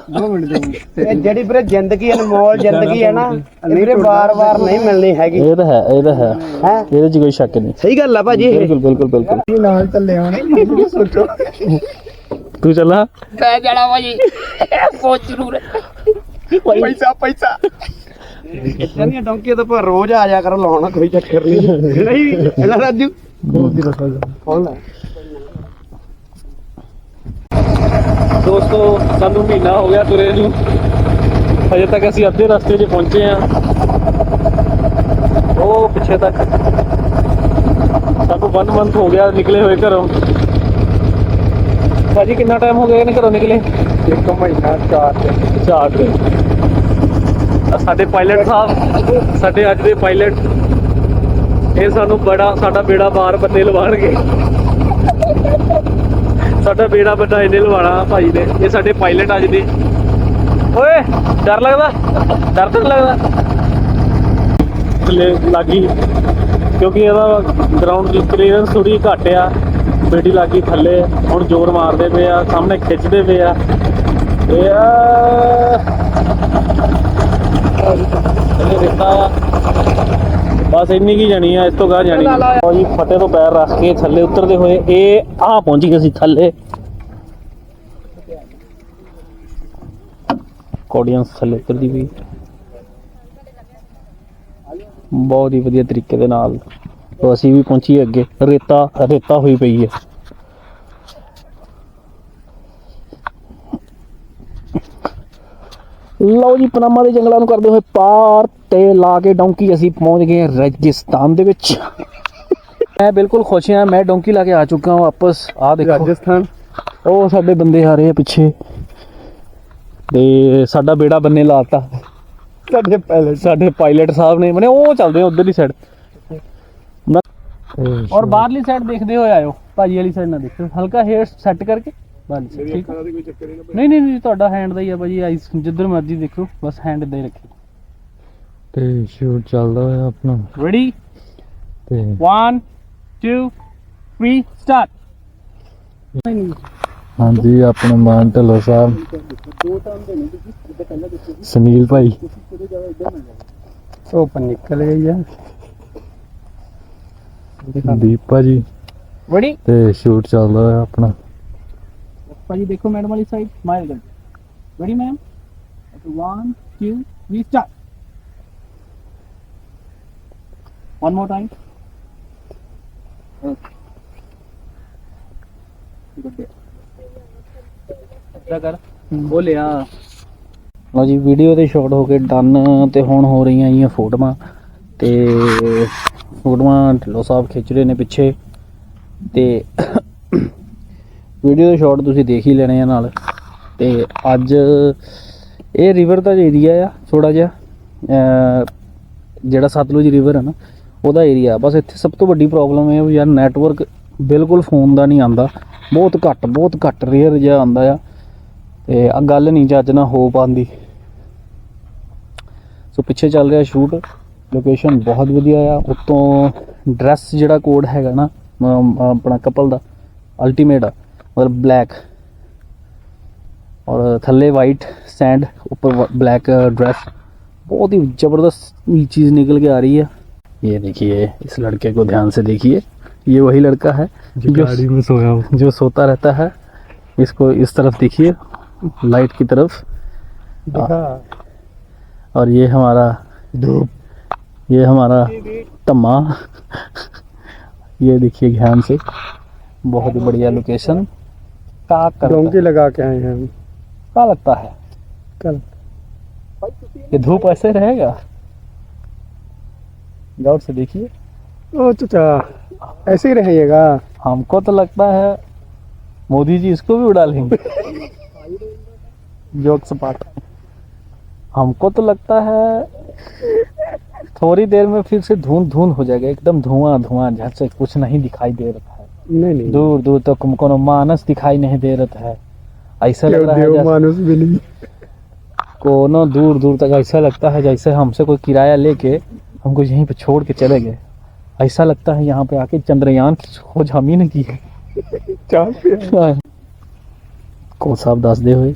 [SPEAKER 1] ਇਹ ਜਿਹੜੀ ਵੀਰੇ ਜ਼ਿੰਦਗੀ ਅਨਮੋਲ ਜ਼ਿੰਦਗੀ ਹੈ ਨਾ ਇਹ ਵੀਰੇ ਵਾਰ-ਵਾਰ ਨਹੀਂ ਮਿਲਣੀ ਹੈਗੀ।
[SPEAKER 3] ਇਹ ਤਾਂ ਹੈ ਇਹ ਤਾਂ ਹੈ।
[SPEAKER 1] ਹੈ?
[SPEAKER 3] ਇਹਦੇ 'ਚ ਕੋਈ ਸ਼ੱਕ ਨਹੀਂ।
[SPEAKER 1] ਸਹੀ ਗੱਲ ਆ ਭਾਜੀ ਇਹ।
[SPEAKER 3] ਬਿਲਕੁਲ ਬਿਲਕੁਲ ਬਿਲਕੁਲ।
[SPEAKER 1] ਨਾਲ ਚੱਲੇ ਹੋਣੇ ਸੋਚੋ
[SPEAKER 3] ਤੂੰ ਚੱਲਾ
[SPEAKER 4] ਮੈਂ ਜਾਣਾ ਭਾਜੀ ਬਹੁਤ ਜ਼ਰੂਰ
[SPEAKER 1] ਪੈਸਾ ਪੈਸਾ। ਇਦਾਂ ਦੀਆਂ ਡੋਂਕੀਆਂ ਤਾਂ ਪਰ ਰੋਜ਼ ਆ ਜਾ ਕਰੋ ਲਾਉਣਾ ਕੋਈ ਚੱਕਰ ਨਹੀਂ। ਨਹੀਂ ਇਹਨਾਂ ਰਾਜੂ ਕੌਣ ਲੈ
[SPEAKER 3] ਦੋਸਤੋ ਸਾਨੂੰ ਮਹੀਨਾ ਹੋ ਗਿਆ ਤੁਰੇ ਨੂੰ। ਹਜੇ ਤੱਕ ਅਸੀਂ ਅੱਧੇ ਰਸਤੇ 'ਚ ਪਹੁੰਚੇ ਆ ਉਹ ਪਿੱਛੇ ਤੱਕ। ਸਾਨੂੰ 1 ਮੰਥ ਹੋ ਗਿਆ ਨਿਕਲੇ ਹੋਏ ਘਰੋਂ। ਭਾਜੀ ਕਿੰਨਾ ਟਾਈਮ ਹੋ ਗਿਆ ਇਹਨੇ ਘਰੋਂ ਨਿਕਲੇ?
[SPEAKER 1] ਇੱਕ ਮਹੀਨਾ ਚਾਰ ਦਿਨ।
[SPEAKER 3] ਚਾਰ ਦਿਨ। ਸਾਡੇ ਪਾਇਲਟ ਸਾਹਿਬ ਸਾਡੇ ਅੱਜ ਦੇ ਪਾਇਲਟ ਇਹ ਸਾਨੂੰ ਬੜਾ ਸਾਡਾ ਬੇੜਾ ਬਾਰ ਬੰਦੇ ਲਵਾਣਗੇ ਸਾਡਾ ਬੇੜਾ ਵੱਡਾ ਇਹਨੇ ਲਵਾਣਾ ਭਾਈ ਨੇ। ਇਹ ਸਾਡੇ ਪਾਇਲਟ ਅੱਜ ਦੇ। ਓਏ ਡਰ ਲੱਗਦਾ? ਡਰ ਤਾਂ ਲੱਗਦਾ? ਥੱਲੇ ਲੱਗੀ ਕਿਉਂਕਿ ਇਹਦਾ ਗਰਾਊਂਡ ਕਲੀਅਰੈਂਸ ਥੋੜੀ ਘੱਟ ਆ। ਬੇੜੀ ਲੱਗੀ ਥੱਲੇ, ਹੁਣ ਜ਼ੋਰ ਮਾਰਦੇ ਪਏ ਆ, ਸਾਹਮਣੇ ਖਿੱਚਦੇ ਪਏ ਆ। ਇਹ ਆ ਥੱਲੇ ਦਿੱਤਾ। ਬਸ ਇੰਨੀ ਕੀ ਜਾਣੀ ਆ, ਇਸ ਤੋਂ ਗਾਹ ਜਾਣੀ ਨੀ। ਜੀ, ਫਟੇ ਤੋਂ ਪੈਰ ਰੱਖ ਕੇ ਥੱਲੇ ਉਤਰਦੇ ਹੋਏ, ਇਹ ਆ ਪਹੁੰਚ ਗਏ ਸੀ ਥੱਲੇ। ਕੋਡੀਅੰਸ ਥੱਲੇ ਉਤਰਦੀ ਵੀ ਬਹੁਤ ਹੀ ਵਧੀਆ ਤਰੀਕੇ ਦੇ ਨਾਲ। ਤੋਂ ਅਸੀਂ ਵੀ ਪਹੁੰਚੀਏ ਅੱਗੇ ਰੇਤਾ ਰੇਤਾ ਹੋਈ ਪਈ ਹੈ ਲਓ ਜੀ ਪਨਾਮਾ ਦੇ ਜੰਗਲਾਂ ਨੂੰ ਕਰਦੇ ਹੋਏ ਪਾਰ ਤੇ ਲਾ ਕੇ ਡੌਂਕੀ ਅਸੀਂ ਪਹੁੰਚ ਗਏ ਹਾਂ ਰੇਗਿਸਤਾਨ ਦੇ ਵਿੱਚ ਮੈਂ ਬਿਲਕੁਲ ਖੁਸ਼ ਹਾਂ ਮੈਂ ਡੌਂਕੀ ਲਾ ਕੇ ਆ ਚੁੱਕਾ ਹਾਂ ਵਾਪਸ ਆ ਦੇਖੋ
[SPEAKER 1] ਰਾਜਸਥਾਨ
[SPEAKER 3] ਉਹ ਸਾਡੇ ਬੰਦੇ ਆ ਰਹੇ ਆ ਪਿੱਛੇ ਤੇ ਸਾਡਾ ਬੇੜਾ ਬੰਨੇ ਲਾਤਾ
[SPEAKER 1] ਸਾਡੇ ਪਹਿਲੇ
[SPEAKER 3] ਸਾਡੇ ਪਾਇਲਟ ਸਾਹਿਬ ਨੇ ਮਨੇ ਉਹ ਚੱਲਦੇ ਆ ਉਧਰਲੀ ਸਾਈਡ ਔਰ ਬਾਹਰਲੀ ਸਾਈਡ ਦੇਖਦੇ ਹੋਏ ਆਇਓ ਭਾਜੀ ਵਾਲੀ ਸਾਈਡ ਨਾ ਦੇਖਿਓ। ਹਲਕਾ ਹੇਅਰ ਸੈੱਟ ਕਰਕੇ ਬਾਹਰਲੀ ਠੀਕ ਹੈ?
[SPEAKER 1] ਨਹੀਂ
[SPEAKER 3] ਨਹੀਂ ਨਹੀਂ ਤੁਹਾਡਾ ਹੈਂਡ ਦਾ ਹੀ ਆ ਭਾਜੀ ਆਈਸ ਜਿੱਧਰ ਮਰਜ਼ੀ ਦੇਖੋ ਬਸ ਹੈਂਡ ਇਦਾਂ ਹੀ ਰੱਖਿਓ।
[SPEAKER 2] ਤੇ ਸ਼ੂਟ ਚੱਲਦਾ ਹੋਇਆ ਆਪਣਾ।
[SPEAKER 3] ਰੈਡੀ
[SPEAKER 2] ਤੇ
[SPEAKER 3] 1 2 3 ਸਟਾਰਟ
[SPEAKER 2] ਹਾਂਜੀ ਆਪਣੇ ਮਾਨ ਢੱਲੋ ਸਾਹਿਬ। ਸੁਨੀਲ ਭਾਈ।
[SPEAKER 1] ਧੁੱਪ ਨਿਕਲ ਗਈ ਆ।
[SPEAKER 2] ਦੀਪਾ ਜੀ
[SPEAKER 3] ਰੈਡੀ
[SPEAKER 2] ਤੇ ਸ਼ੂਟ ਚੱਲਦਾ ਹੋਇਆ ਆਪਣਾ।
[SPEAKER 3] ਭਾਜੀ ਦੇਖੋ ਮੈਡਮ ਵਾਲੀ ਸਾਈਡ ਸਮਾਈਲ ਕਰ। Ready ma'am 1 2 3 start one more time ਇੱਦਾਂ ਕਰ ਬੋਲਿਆ ਲਓ ਜੀ ਵੀਡੀਓ ਤੇ ਸ਼ਾਟ ਹੋ ਕੇ ਡਨ ਤੇ ਹੁਣ ਹੋ ਰਹੀਆਂ ਆਈਆਂ ਫੋਟੋਆਂ। ਤੇ ਫੋਟੋਆਂ ਢਿੱਲੋਂ ਸਾਹਿਬ ਖਿੱਚ ਰਹੇ ਨੇ ਪਿੱਛੇ। ਤੇ ਵੀਡੀਓ ਦੇ ਸ਼ਾਟ ਤੁਸੀਂ ਦੇਖ ਹੀ ਲੈਣੇ ਆ ਨਾਲ। ਤੇ ਅੱਜ ਇਹ ਰਿਵਰ ਦਾ ਏਰੀਆ ਆ ਥੋੜਾ ਜਿਹਾ। ਜਿਹੜਾ ਸਤਲੁਜ ਰਿਵਰ ਹੈ ਨਾ, ਉਹਦਾ ਏਰੀਆ ਬਸ ਇੱਥੇ ਸਭ ਤੋਂ ਵੱਡੀ ਪ੍ਰੋਬਲਮ ਇਹ ਵੀ ਯਾਰ ਨੈਟਵਰਕ ਬਿਲਕੁਲ ਫੋਨ ਦਾ ਨਹੀਂ ਆਂਦਾ ਬਹੁਤ ਘੱਟ ਬਹੁਤ ਘੱਟ ਰੇਅਰ ਜਿਹਾ ਆਂਦਾ ਆ। ਤੇ ਆ ਗੱਲ ਨਹੀਂ ਚੱਜ ਨਾਲ ਹੋ ਪਾਉਂਦੀ। ਸੋ ਪਿੱਛੇ ਚੱਲ ਰਿਹਾ ਸ਼ੂਟ ਲੋਕੇਸ਼ਨ ਬਹੁਤ ਵਧੀਆ ਆ ਉੱਤੋਂ ਡਰੈਸ ਜਿਹੜਾ ਕੋਡ ਹੈਗਾ ਨਾ ਅਮ, ਆਪਣਾ ਕਪਲ ਦਾ ਅਲਟੀਮੇਟ ਆ ਮਤਲਬ ਬਲੈਕ और थल्ले वाइट सैंड ऊपर ब्लैक ड्रेस बहुत ही जबरदस्त चीज निकल के आ रही है ये देखिए इस लड़के को ध्यान से देखिए ये वही लड़का है जो
[SPEAKER 2] में सोया
[SPEAKER 3] जो सोता रहता है इसको इस तरफ देखिए लाइट की तरफ
[SPEAKER 1] ਦਿਖਾ
[SPEAKER 3] और ये हमारा
[SPEAKER 1] धूप
[SPEAKER 3] ये हमारा तम्मा। ये देखिए ध्यान से। बहुत ही बढ़िया लोकेशन का
[SPEAKER 1] डोंकी लगा के आए हैं हम।
[SPEAKER 3] क्या लगता है?
[SPEAKER 1] कल।
[SPEAKER 3] ये धूप ऐसे रहेगा? गौर से देखिए।
[SPEAKER 1] ओ चाचा ऐसे ही रहिएगा।
[SPEAKER 3] हमको तो लगता है मोदी जी इसको भी उड़ा लेंगे। जोक सपाट हमको तो लगता है थोड़ी देर में फिर से धुंध धुंध हो जाएगा एकदम धुआँ धुआँ जैसे कुछ नहीं दिखाई दे रहा है।
[SPEAKER 1] नहीं नहीं।
[SPEAKER 3] दूर दूर तक तो कोनो मानस दिखाई नहीं दे रहा है। ऐसा लग रहा है
[SPEAKER 1] मानुस भी नहीं?
[SPEAKER 3] कोनो दूर दूर तक ऐसा लगता है जैसे हमसे कोई किराया लेके हमको यहीं पे छोड़ के चले गए। ऐसा लगता है यहाँ पे आके चंद्रयान की खोज हम ही। ने की है।
[SPEAKER 1] चाल पे
[SPEAKER 3] को साहब दस दे हुए?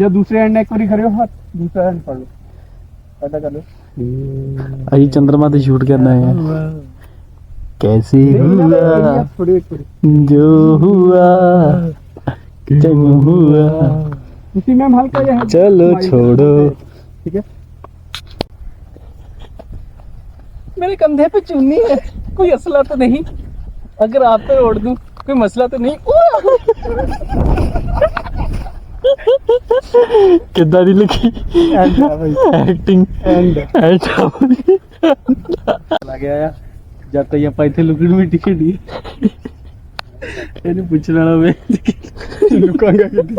[SPEAKER 1] या दूसरे एंड एक बारी खड़े हो हाथ दूसरा एंड पकड़। लो पता कर लो।
[SPEAKER 3] अभी चंद्रमा से शूट करना है कैसे हुआ
[SPEAKER 1] थोड़ी थोड़ी
[SPEAKER 3] जो हुआ जब हुआ
[SPEAKER 1] इसी में हम हल्का ये
[SPEAKER 3] चलो
[SPEAKER 1] smile
[SPEAKER 3] छोड़ो
[SPEAKER 1] ठीक है
[SPEAKER 3] मेरे कंधे पे चुन्नी है कोई असला तो नहीं अगर आप पे ओढ़ दूं कोई मसला तो नहीं
[SPEAKER 2] ਕਿੱਦਾਂ ਦੀ ਲਿਖੀ ਐਕਟਿੰਗ ਐਂਡ ਐਂਡ
[SPEAKER 3] ਲੱਗਿਆ ਆ ਜਦ ਤੱਕ ਆਪਾਂ ਇੱਥੇ ਲੁਕਣ ਮਿੱਟੀ ਖੇਡੀ। ਇਹਨੂੰ ਪੁੱਛਣ ਵਾਲਾ ਵੇ ਲੁਕਾਂਗਾ ਕਿੱਥੇ?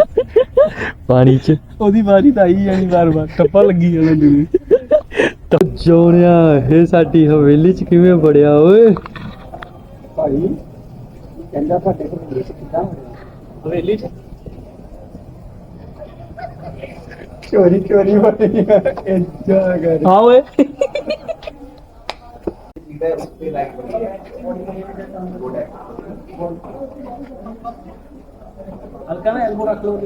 [SPEAKER 2] ਪਾਣੀ ਚ।
[SPEAKER 3] ਉਹਦੀ ਵਾਰੀ ਤਾਂ ਆਈ ਜਾਣੀ ਵਾਰ ਵਾਰ। ਟੱਪਾ ਲੱਗੀ ਜਾਣਾ ਦੂਰ
[SPEAKER 2] ਤਾਂ ਜੋਣਿਆ ਇਹ ਸਾਡੀ ਹਵੇਲੀ ਚ ਕਿਵੇਂ ਬੜਿਆ ਓਏ?
[SPEAKER 1] ਭਾਈ ਕਹਿੰਦਾ ਸਾਡੇ ਕੋਲ ਕਿੱਦਾਂ
[SPEAKER 3] ਹਵੇਲੀ ਚ?
[SPEAKER 1] ਚੋਰੀ ਚੋਰੀ ਹੋਣੀ ਇੰਜਾ ਕਰ
[SPEAKER 3] ਹਾਂ ਓਏ ਹਲਕਾ ਨਾ ਐਲਬੋ ਰੱਖ ਲਓ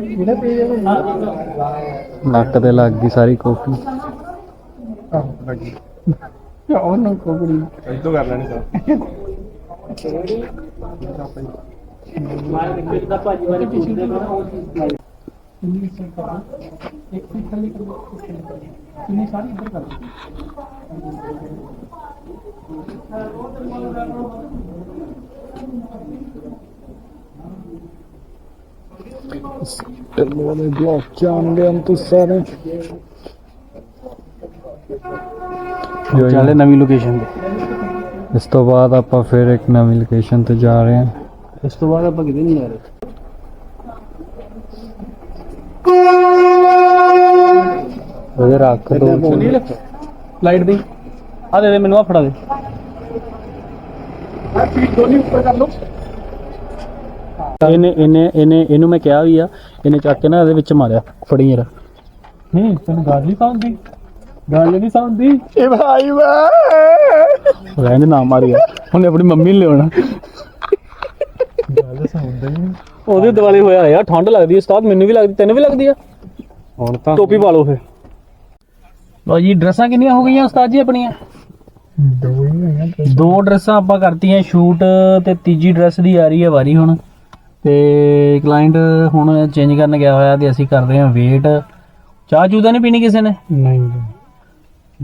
[SPEAKER 1] ਇਹਨੇ ਪੀ
[SPEAKER 2] ਨੱਕ ਤੇ ਲੱਗ ਗਈ ਸਾਰੀ ਕੋਫੀ
[SPEAKER 1] ਉਹਨੂੰ ਕੋਗੜੀ
[SPEAKER 3] ਮਾਰ ਦੇ ਦਾ ਭਾਜੀ ਵਾਲੇ ਪੁੱਛਦੇ ਨਾ ਉਹ ਚੀਜ਼
[SPEAKER 2] ਵਾਲੇ ਬਲੌਕ ਜਾਣਦੇ ਹਨ ਤੁਸੀਂ ਸਾਰੇ
[SPEAKER 3] ਚੱਲੇ ਨਵੀਂ ਲੋਕੇਸ਼ਨ ਤੇ
[SPEAKER 2] ਇਸ ਤੋਂ ਬਾਅਦ ਆਪਾਂ ਫਿਰ ਇੱਕ ਨਵੀਂ ਲੋਕੇਸ਼ਨ ਤੇ ਜਾ ਰਹੇ ਹਾਂ
[SPEAKER 3] ਇਸ ਤੋਂ ਬਾਅਦ ਆਪਾਂ ਕਿਤੇ ਨਹੀਂ ਜਾ ਰਹੇ
[SPEAKER 2] ਉਹਦੇ ਰੱਖ ਦੋ
[SPEAKER 3] ਲਾਈਟ ਦੇ। ਆ ਦੇ ਦੇ ਮੈਨੂੰ ਆ ਫੜਾ ਦੇ।
[SPEAKER 1] ਦੋਨੀ ਉੱਪਰ ਕਰ ਲਓ।
[SPEAKER 3] ਇਹਨੇ ਇਹਨੇ ਇਹਨੇ ਇਹਨੂੰ ਮੈਂ ਕਿਹਾ ਵੀ ਆ ਇਹਨੇ ਚੱਕ ਕੇ ਨਾ ਇਹਦੇ ਵਿੱਚ ਮਾਰਿਆ ਫੜੀ ਯਾਰ ਹੂੰ ਤੈਨੂੰ ਗੱਲ ਨਹੀਂ ਸਮਝਦੀ ਗੱਲ ਨਹੀਂ ਸਮਝਦੀ
[SPEAKER 1] ਇਹ ਭਾਈ ਵਾ
[SPEAKER 3] ਰਹਿਣ ਨਾ ਮਾਰੀਆ। ਉਹਨੇ ਆਪਣੀ ਮੰਮੀ ਨੂੰ ਲਿਆਉਣਾ।
[SPEAKER 2] ਗੱਲ ਹੀ
[SPEAKER 3] ਉਹਦੇ ਦਿਵਾਲੇ ਹੋਇਆ ਯਾਰ ਠੰਡ ਲੱਗਦੀ ਹੈ ਉਸਤਾਦ ਮੈਨੂੰ ਵੀ ਲੱਗਦੀ ਤੈਨੂੰ ਵੀ ਲੱਗਦੀ ਆ?
[SPEAKER 2] ਹੁਣ ਤਾਂ
[SPEAKER 3] ਟੋਪੀ ਪਾ ਲਓ ਫਿਰ। ਲੋ ਜੀ ਡਰੈਸਾਂ ਕਿੰਨੀਆਂ ਹੋ ਗਈਆਂ ਉਸਤਾਦ ਜੀ ਆਪਣੀਆਂ?
[SPEAKER 2] ਦੋ ਹੀ ਹੋਈਆਂ
[SPEAKER 3] ਦੋ ਡਰੈਸਾਂ ਆਪਾਂ ਕਰਤੀਆਂ ਸ਼ੂਟ ਤੇ ਤੀਜੀ ਡਰੈਸ ਦੀ ਆ ਰਹੀ ਹੈ ਵਾਰੀ ਹੁਣ। ਤੇ ਕਲਾਇੰਟ ਹੁਣ ਚੇਂਜ ਕਰਨ ਗਿਆ ਹੋਇਆ ਤੇ ਅਸੀਂ ਕਰ ਰਹੇ ਹਾਂ ਵੇਟ ਚਾਹ ਚੂਹ ਤਾਂ ਨਹੀਂ ਪੀਣੀ ਕਿਸੇ ਨੇ?
[SPEAKER 2] ਨਹੀਂ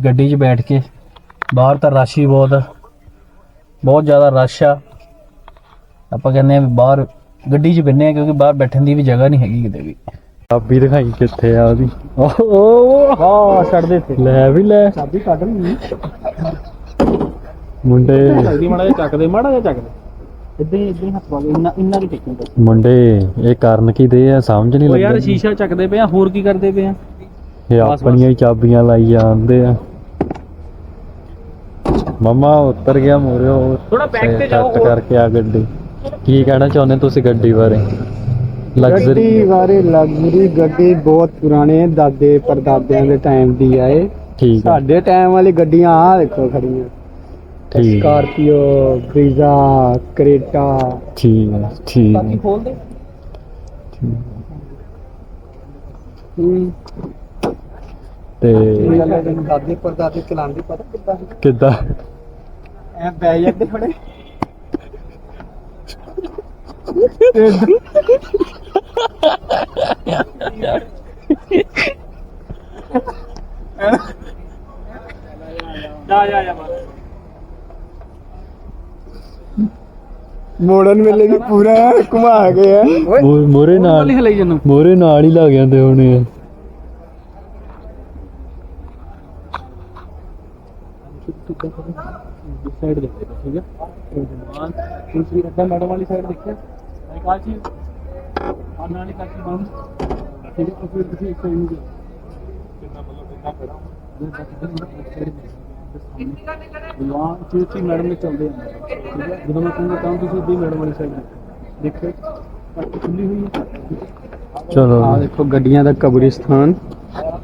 [SPEAKER 3] ਗੱਡੀ 'ਚ ਬੈਠ ਕੇ। ਬਾਹਰ ਤਾਂ ਰਸ਼ ਹੀ ਬਹੁਤ। ਆ ਬਹੁਤ ਜ਼ਿਆਦਾ ਰਸ਼ ਆ। ਆਪਾਂ ਕਹਿੰਦੇ ਆ ਵੀ ਬਾਹਰ ਗੱਡੀ 'ਚ ਬੰਨੇ ਆ ਕਿਉਂਕਿ ਬਾਹਰ ਬੈਠਣ ਦੀ ਵੀ ਜਗ੍ਹਾ ਨਹੀਂ ਹੈਗੀ ਕਿਤੇ ਵੀ।
[SPEAKER 2] ਚਾਬੀ ਦਿਖਾਈ ਕਿੱਥੇ ਆ ਉਹਦੀ? ਓਹ
[SPEAKER 3] ਹਾਂ ਛੱਡਦੇ ਤੇ
[SPEAKER 2] ਲੈ ਵੀ ਲੈ।
[SPEAKER 1] ਚਾਬੀ ਕੱਢ ਲਈ।
[SPEAKER 2] ਮੁੰਡੇ।
[SPEAKER 3] ਲੱਗਦੀ ਮਾੜਾ ਜਿਹਾ ਚੱਕਦੇ ਮਾੜਾ ਜਿਹਾ ਚੱਕਦੇ ਇਦਾਂ ਹੀ ਇਦਾਂ ਹੀ ਹੱਥ ਪਾ ਕੇ ਇੰਨਾ ਇੰਨਾ ਕੀ ਟੇਕਿੰਗ
[SPEAKER 2] ਮੁੰਡੇ ਇਹ ਕਾਰਨ ਕੀ ਦੇ ਆ? ਸਮਝ ਨਹੀਂ
[SPEAKER 3] ਉਹ ਯਾਰ
[SPEAKER 2] ਲੱਗਦਾ
[SPEAKER 3] ਸ਼ੀਸ਼ਾ ਚੱਕਦੇ ਪਏ ਆ ਹੋਰ ਕੀ ਕਰਦੇ ਪਏ ਆ?
[SPEAKER 2] ਇਹ ਆਪਣੀਆਂ ਹੀ ਚਾਬੀਆਂ ਲਾਈ ਜਾਂਦੇ ਆ। ਮਮਾ ਉੱਤਰ ਗਿਆ ਮੋਰਿਓ।
[SPEAKER 3] ਥੋੜਾ back ਤੇ ਜਾਓ।
[SPEAKER 2] ਕਰਕੇ ਆ ਗੱਡੀ। ਕੀ ਕਹਿਣਾ ਚਾਹੁੰਦੇ ਤੁਸੀਂ ਗੱਡੀ ਬਾਰੇ? ਲਗਜ਼ਰੀ
[SPEAKER 1] ਗੱਡੀ ਬਾਰੇ ਲਗਜ਼ਰੀ ਗੱਡੀ ਬਹੁਤ ਪੁਰਾਣੇ ਦਾਦੇ ਪਰਦਾਦਿਆਂ ਦੇ ਟਾਈਮ ਦੀ ਆ ਇਹ।
[SPEAKER 2] ਠੀਕ ਹੈ
[SPEAKER 1] ਸਾਡੇ ਟਾਈਮ ਵਾਲੀ ਗੱਡੀਆਂ ਆ ਦੇਖੋ ਖੜੀਆਂ।
[SPEAKER 2] ਠੀਕ ਹੈ,
[SPEAKER 1] ਸਕਾਰਪੀਓ ਬਰੀਜ਼ਾ ਕਰੇਟਾ।
[SPEAKER 2] ਠੀਕ ਹੈ ਠੀਕ ਹੈ,
[SPEAKER 3] ਖੋਲ ਦੇ।
[SPEAKER 2] ਠੀਕ।
[SPEAKER 1] ਹੂੰ।
[SPEAKER 2] ਤੇ
[SPEAKER 1] ਦਾਦੇ ਪਰਦਾਦੇ ਚਲਾਉਂਦੇ ਪਤਾ ਕਿੱਦਾਂ?
[SPEAKER 2] ਕਿੱਦਾਂ?
[SPEAKER 1] ਐ ਬੈ ਜਾਂਦੇ ਥੋੜੇ
[SPEAKER 3] ਜਾ ਜਾ ਜਾ
[SPEAKER 1] ਮੋੜਨ ਵੇਲੇ ਵੀ ਪੂਰਾ ਘੁਮਾ ਗਏ ਆ।
[SPEAKER 2] ਮੋਰੇ ਨਾਲ
[SPEAKER 3] ਜਨੂੰ
[SPEAKER 2] ਮੋਰੇ ਨਾਲ ਹੀ ਲੱਗ ਜਾਂਦੇ ਹੋਣੇ ਆ।
[SPEAKER 3] ਸਾਈਡ ਦੇ ਠੀਕ ਹੈ ਦੂਸਰੀ ਅੱਡਾ ਮੈਡਮ ਵਾਲੀ ਸਾਈਡ ਦੇਖਿਆ? ਇੱਕ ਆ ਚੀਜ਼ ਆ ਨਾਲੀ ਕਾਚੀ ਬੰਦ ਠੀਕ ਹੈ ਫਿਰ ਤੁਸੀਂ ਇੱਕ ਸਾਈਡ ਨੂੰ ਜਾਓ ਕਿੰਨਾ ਮਤਲਬ ਕਿੰਨਾ ਖੜਾ ਹਾਂ ਚੂਚੀ ਮੈਡਮ ਨੇ ਚੱਲਦੇ ਆ ਠੀਕ ਹੈ ਜਦੋਂ ਮੈਂ ਕਹੂੰਗਾ ਤਾਂ ਤੁਸੀਂ ਦੀ ਮੈਡਮ ਵਾਲੀ ਸਾਈਡ ਦੇਖੋ ਪੱਟੀ ਖੁੱਲੀ ਹੋਈ ਹੈ
[SPEAKER 2] ਚਲੋ
[SPEAKER 1] ਆ ਦੇਖੋ ਗੱਡੀਆਂ ਦਾ ਕਬਰਿਸਤਾਨ।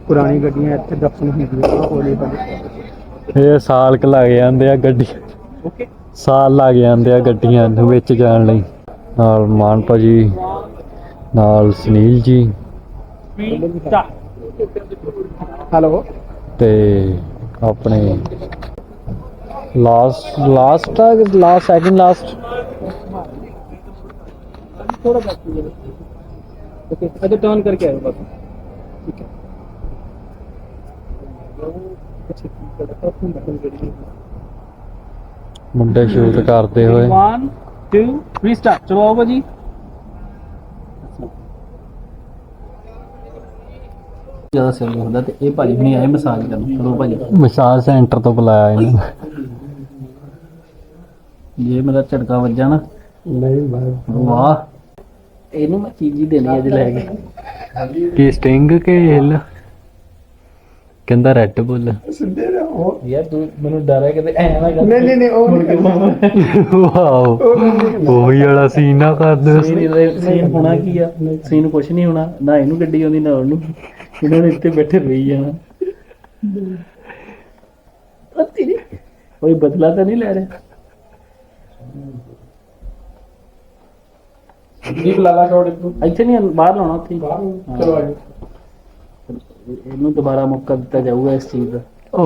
[SPEAKER 1] ਪੁਰਾਣੀ ਗੱਡੀਆਂ ਇੱਥੇ ਦਫਨ ਹੁੰਦੀਆਂ ਹੋਲੇ ਵਾਲੇ
[SPEAKER 2] ਇਹ ਸਾਲ ਕ ਲੱਗ ਜਾਂਦੇ ਆ ਗੱਡੀ
[SPEAKER 3] ਓਕੇ
[SPEAKER 2] ਸਾਲ ਲੱਗ ਜਾਂਦੇ ਆ ਗੱਡੀਆਂ ਨੂੰ ਵਿੱਚ ਜਾਣ ਲਈ। ਨਾਲ ਮਾਨ ਭਾਜੀ ਨਾਲ ਸੁਨੀਲ ਜੀ
[SPEAKER 3] ਪੀਤਾ
[SPEAKER 1] ਹੈਲੋ
[SPEAKER 2] ਤੇ ਆਪਣੇ ਲਾਸਟ ਲਾਸਟ ਆ ਲਾਸਟ ਸੈਕਿੰਡ ਲਾਸਟ
[SPEAKER 3] थोड़ा बैक कीजिए ओके अच्छा टर्न करके आए बस ठीक है
[SPEAKER 2] ਮੁੰਡੇ ਸ਼ੂਟ ਕਰਦੇ ਹੋਏ
[SPEAKER 3] वन टू थ्री स्टार्ट चलो आओ जी
[SPEAKER 2] ਜ਼ਿਆਦਾ ਸਿਰ ਦੁਖਦਾ ਤੇ ਇਹ ਭਾਜੀ ਹੁਣੀ ਆਏ ਮਸਾਜ ਕਰਨ। ਚਲੋ ਭਾਜੀ।
[SPEAKER 3] ਮਸਾਜ ਸੈਂਟਰ ਤੋਂ ਬੁਲਾਇਆ ਇਹਨੂੰ।
[SPEAKER 2] ਜੇ ਮੇਰਾ ਝਟਕਾ ਵੱਜਾ ਨਾ।
[SPEAKER 1] ਨਹੀਂ ਬਾਈ।
[SPEAKER 2] ਵਾਹ। ਇਹਨੂੰ ਮੈਂ ਚੀਜ਼ ਹੀ ਦੇਣੀ ਅੱਜ ਲੈ ਕੇ।
[SPEAKER 3] ਕੀ ਸਟਿੰਗ ਕੇ ਹਿੱਲ? ਕਹਿੰਦਾ ਰੈੱਡ ਬੁੱਲ
[SPEAKER 1] ਸਿੱਧੇ ਉਹ
[SPEAKER 2] ਯਾਰ ਤੂੰ ਮੈਨੂੰ ਡਰ ਹੈ ਕਿਤੇ ਐ ਨਾ ਕਰ।
[SPEAKER 1] ਨਹੀਂ ਨਹੀਂ ਨਹੀਂ ਉਹ ਨਹੀਂ ਕਰਨਾ।
[SPEAKER 3] ਵਾਓ। ਉਹੀ ਵਾਲਾ ਸੀਨ ਨਾ ਕਰਦੇ
[SPEAKER 2] ਸੀਨ ਸੀਨ ਹੋਣਾ ਕੀ ਆ? ਸੀਨ ਕੁਛ ਨਹੀਂ ਹੋਣਾ ਨਾ ਇਹਨੂੰ ਗੱਡੀ ਆਉਂਦੀ ਨਾ ਉਹਨੂੰ। ਇਹਨਾਂ ਨੇ ਇੱਥੇ ਬੈਠੇ ਰਹੀ ਜਾਣਾ। ਪਤੀ ਨਹੀਂ ਕੋਈ ਬਦਲਾ ਤਾਂ ਨਹੀਂ ਲੈ ਰਿਹਾ?
[SPEAKER 1] ਜੀ ਲਾਲਾ ਸ਼ਾਟ ਇੱਥੋਂ।
[SPEAKER 2] ਇੱਥੇ ਨਹੀਂ ਬਾਹਰ ਲਾਉਣਾ ਉੱਥੇ ਹੀ।
[SPEAKER 1] ਚਲੋ ਆਜੋ
[SPEAKER 2] ਇਹਨੂੰ ਦੁਬਾਰਾ ਮੌਕਾ ਦਿੱਤਾ ਜਾਊਗਾ ਇਸ ਚੀਜ਼ ਦਾ।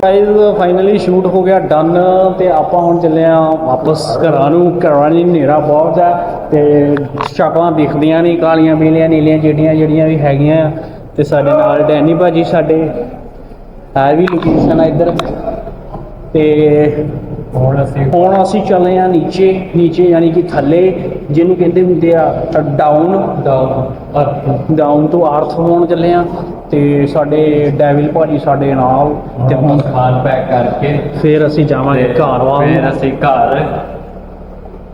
[SPEAKER 3] ਗਾਇਜ਼ ਫਾਈਨਲੀ ਸ਼ੂਟ ਹੋ ਗਿਆ ਡਨ ਤੇ ਆਪਾਂ ਹੁਣ ਚੱਲੇ ਆ ਵਾਪਸ ਘਰਾਂ ਨੂੰ। ਘਰਾਂ ਨਹੀਂ ਹਨੇਰਾ ਬਹੁਤ ਆ ਤੇ ਸ਼ਕਲਾਂ ਦਿਖਦੀਆਂ ਨਹੀਂ, ਕਾਲੀਆਂ, ਪੀਲੀਆਂ, ਨੀਲੀਆਂ ਜਿਹੜੀਆਂ ਜਿਹੜੀਆਂ ਵੀ ਹੈਗੀਆਂ ਆ। ਤੇ ਸਾਡੇ ਨਾਲ ਡੈਨੀ ਭਾਜੀ, ਸਾਡੇ ਹੈ ਵੀ ਲੋਕੇਸ਼ਨ ਆ ਇੱਧਰ। ਤੇ ਹੁਣ ਅਸੀਂ ਹੁਣ ਅਸੀਂ ਚੱਲੇ ਆ ਨੀਚੇ ਨੀਚੇ ਯਾਨੀ ਕਿ ਥੱਲੇ ਜਿਹਨੂੰ ਕਹਿੰਦੇ ਹੁੰਦੇ ਆ ਡਾਊਨ ਡਾਊਨ ਡਾਊਨ ਤੋਂ ਅਰਥ ਹੋਣ ਚੱਲੇ ਆ ਤੇ ਸਾਡੇ ਡੈਵਿਲ ਭਾਜੀ ਸਾਡੇ ਨਾਲ ਤੇ ਹੁਣ ਖਾਨ ਪੈਕ ਕਰਕੇ ਫਿਰ ਅਸੀਂ ਜਾਵਾਂਗੇ ਘਰ ਵੱਲ। ਫਿਰ ਅਸੀਂ ਘਰ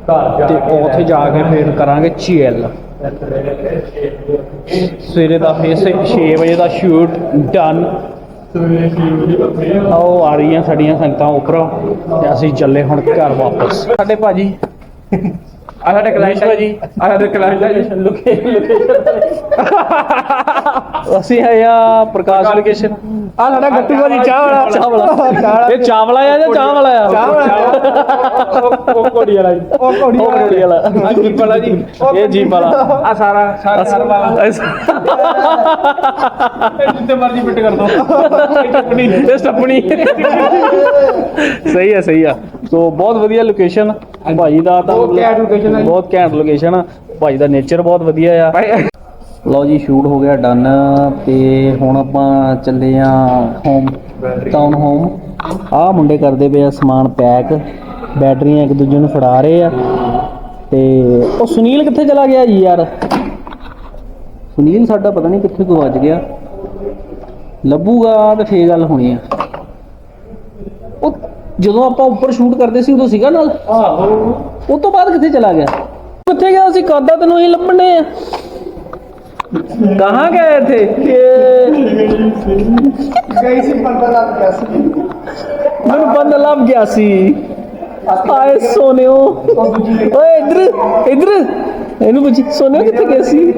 [SPEAKER 3] ਘਰ ਤੇ ਉੱਥੇ ਜਾ ਕੇ ਫਿਰ ਕਰਾਂਗੇ ਚੀਲ ਸਵੇਰੇ ਦਾ ਫੇਸ 6 ਵਜੇ ਦਾ ਸ਼ੂਟ ਡਨ ਉਹ ਆ ਰਹੀਆਂ ਸਾਡੀਆਂ ਸੰਗਤਾਂ ਉੱਪਰੋਂ ਤੇ ਅਸੀਂ ਚੱਲੇ ਹੁਣ ਘਰ ਵਾਪਸ। ਸਾਡੇ ਭਾਜੀ।
[SPEAKER 1] ਆ ਸਾਡੇ ਕਲਾਇੰਟ ਭਾਜੀ ਆ ਸਾਡੇ ਕਲਾਇੰਟ
[SPEAKER 3] ਅਸੀਂ ਆਏ ਆ ਪ੍ਰਕਾਸ਼ ਲੋਕੇਸ਼ਨ
[SPEAKER 1] ਆ ਸਾਡਾ ਗੱਟੂ ਭਾਜੀ ਚਾਹ ਵਾਲਾ।
[SPEAKER 3] ਚਾਹ ਵਾਲਾ। ਇਹ ਚਾਹ ਵਾਲਾ ਆ ਜਾਂ ਚਾਹ ਵਾਲਾ ਆ?
[SPEAKER 1] ਚਾਹ ਵਾਲਾ। ਉਹ ਕੋੜੀ ਵਾਲਾ ਜੀ। ਉਹ ਕੋੜੀ
[SPEAKER 3] ਵਾਲਾ।
[SPEAKER 1] ਆ ਜੀਪ ਵਾਲਾ ਜੀ।
[SPEAKER 3] ਇਹ ਜੀਪ ਵਾਲਾ।
[SPEAKER 1] ਆ ਸਾਰਾ ਸਾਰਾ ਸਾਰਾ ਵਾਲਾ। ਜਿੱਥੇ ਮਰਜ਼ੀ ਫਿੱਟ ਕਰ ਦੋ।
[SPEAKER 3] ਇਹ ਸਟੱਪਣੀ ਸਹੀ ਹੈ ਸਹੀ ਆ। ਸੋ ਬਹੁਤ ਵਧੀਆ ਲੋਕੇਸ਼ਨ ਭਾਜੀ ਦਾ ਤਾਂ
[SPEAKER 1] ਬਹੁਤ ਘੈਂਟ ਆ ਜੀ।
[SPEAKER 3] ਬਹੁਤ ਘੈਂਟ ਲੋਕੇਸ਼ਨ ਆ। ਭਾਜੀ ਦਾ ਨੇਚਰ ਬਹੁਤ ਵਧੀਆ ਆ। ਲਓ ਜੀ ਸ਼ੂਟ ਹੋ ਗਿਆ ਡਨ ਤੇ ਹੁਣ ਆਪਾਂ ਚੱਲੇ ਆ ਹੋਮ ਟਾਊਨ ਹੋਮ ਆਹ ਮੁੰਡੇ ਕਰਦੇ ਪਏ ਆ ਸਮਾਨ ਪੈਕ ਬੈਟਰੀਆਂ ਇੱਕ ਦੂਜੇ ਨੂੰ ਫੜਾ ਰਹੇ ਆ। ਤੇ ਉਹ ਸੁਨੀਲ ਕਿੱਥੇ ਚਲਾ ਗਿਆ ਜੀ ਯਾਰ? ਸੁਨੀਲ ਸਾਡਾ ਪਤਾ ਨਹੀਂ ਕਿੱਥੇ ਗੁਆਚ ਗਿਆ। ਲੱਭੂਗਾ ਤੇ ਫੇਰ ਗੱਲ ਹੋਣੀ ਆ। ਉਹ ਜਦੋਂ ਆਪਾਂ ਉੱਪਰ ਸ਼ੂਟ ਕਰਦੇ ਸੀ ਉਦੋਂ ਸੀਗਾ ਨਾਲ? ਆਹੋ। ਉਹ ਤੋਂ ਬਾਅਦ ਕਿੱਥੇ ਚਲਾ ਗਿਆ? ਕਿੱਥੇ ਗਿਆ ਸੀ ਕਾਦਾ ਤੈਨੂੰ ਹੀ ਲੱਭਣੇ ਆ। ਕਹਾਂ ਗਏ ਥੇ
[SPEAKER 1] ਗਈ ਸੀ ਬੰਦਾ ਲੱਗ ਗਿਆ ਸੀ।
[SPEAKER 3] ਮੈਨੂੰ ਬੰਦ ਲੱਭ ਗਿਆ ਸੀ। ਆਏ ਸੋਨਿਓ। ਓਏ ਇਧਰ ਇਧਰ। ਇਹਨੂੰ ਪੁੱਛ ਸੋਨਿਓ ਕਿੱਥੇ ਗਿਆ ਸੀ?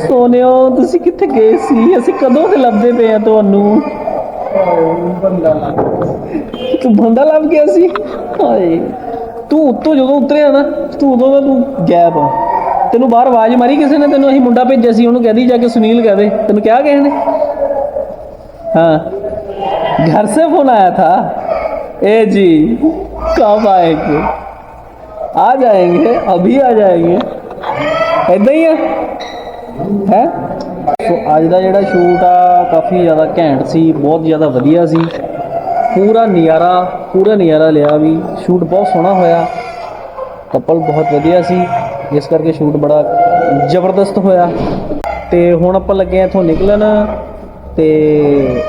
[SPEAKER 3] ਸੋਨਿਓ ਤੁਸੀਂ ਕਿੱਥੇ ਗਏ ਸੀ ਅਸੀਂ ਕਦੋਂ ਤੇ ਲੱਭਦੇ ਪਏ ਆ ਤੁਹਾਨੂੰ ਤੂੰ ਬੰਦਾ ਲੱਭ ਗਿਆ ਸੀ ਹਾਏ ਤੂੰ ਉੱਤੋਂ ਜਦੋਂ ਉਤਰਿਆ ਨਾ ਤੂੰ ਉਦੋਂ ਦਾ ਤੂੰ ਗਾਇਬ ਆ ਤੈਨੂੰ ਬਾਹਰ ਆਵਾਜ਼ ਮਾਰੀ ਕਿਸੇ ਨੇ ਤੈਨੂੰ ਅਸੀਂ ਮੁੰਡਾ ਭੇਜਿਆ ਸੀ ਉਹਨੂੰ ਕਹਦੀ ਜਾ ਕੇ ਸੁਨੀਲ ਕਹਦੇ ਤੈਨੂੰ ਕਿਹਾ ਕਿਸੇ ਨੇ हाँ घर से फोन आया था ए जी कब आएंगे आ जाएंगे अभी आ जाएंगे ਇਦਾਂ ਹੀ ਹੈ ਹੈ? ਸੋ ਅੱਜ ਦਾ ਜਿਹੜਾ ਸ਼ੂਟ ਆ, ਕਾਫੀ ਜ਼ਿਆਦਾ ਘੈਂਟ ਸੀ, ਬਹੁਤ ਜ਼ਿਆਦਾ ਵਧੀਆ ਸੀ। ਪੂਰਾ ਨਜ਼ਾਰਾ ਪੂਰਾ ਨਜ਼ਾਰਾ ਲਿਆ ਵੀ। ਸ਼ੂਟ ਬਹੁਤ ਸੋਹਣਾ ਹੋਇਆ। ਕਪਲ ਬਹੁਤ ਵਧੀਆ ਸੀ। ਇਸ ਕਰਕੇ ਸ਼ੂਟ ਬੜਾ ਜ਼ਬਰਦਸਤ ਹੋਇਆ। ਤੇ ਹੁਣ ਆਪਾਂ ਲੱਗੇ ਆ ਇੱਥੋਂ ਨਿਕਲਣ। ਤੇ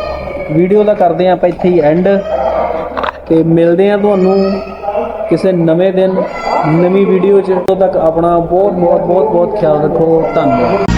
[SPEAKER 3] ਵੀਡੀਓ ਦਾ ਕਰਦੇ ਆ ਆਪਾਂ ਇੱਥੇ ਹੀ ਐਂਡ ਤੇ ਮਿਲਦੇ ਆ ਤੁਹਾਨੂੰ ਕਿਸੇ ਨਵੇਂ ਦਿਨ, ਨਵੀਂ ਵੀਡੀਓ 'ਚ। ਉਦੋਂ ਤੱਕ ਆਪਣਾ ਬਹੁਤ ਬਹੁਤ ਬਹੁਤ ਬਹੁਤ ਖਿਆਲ ਰੱਖੋ। ਧੰਨਵਾਦ।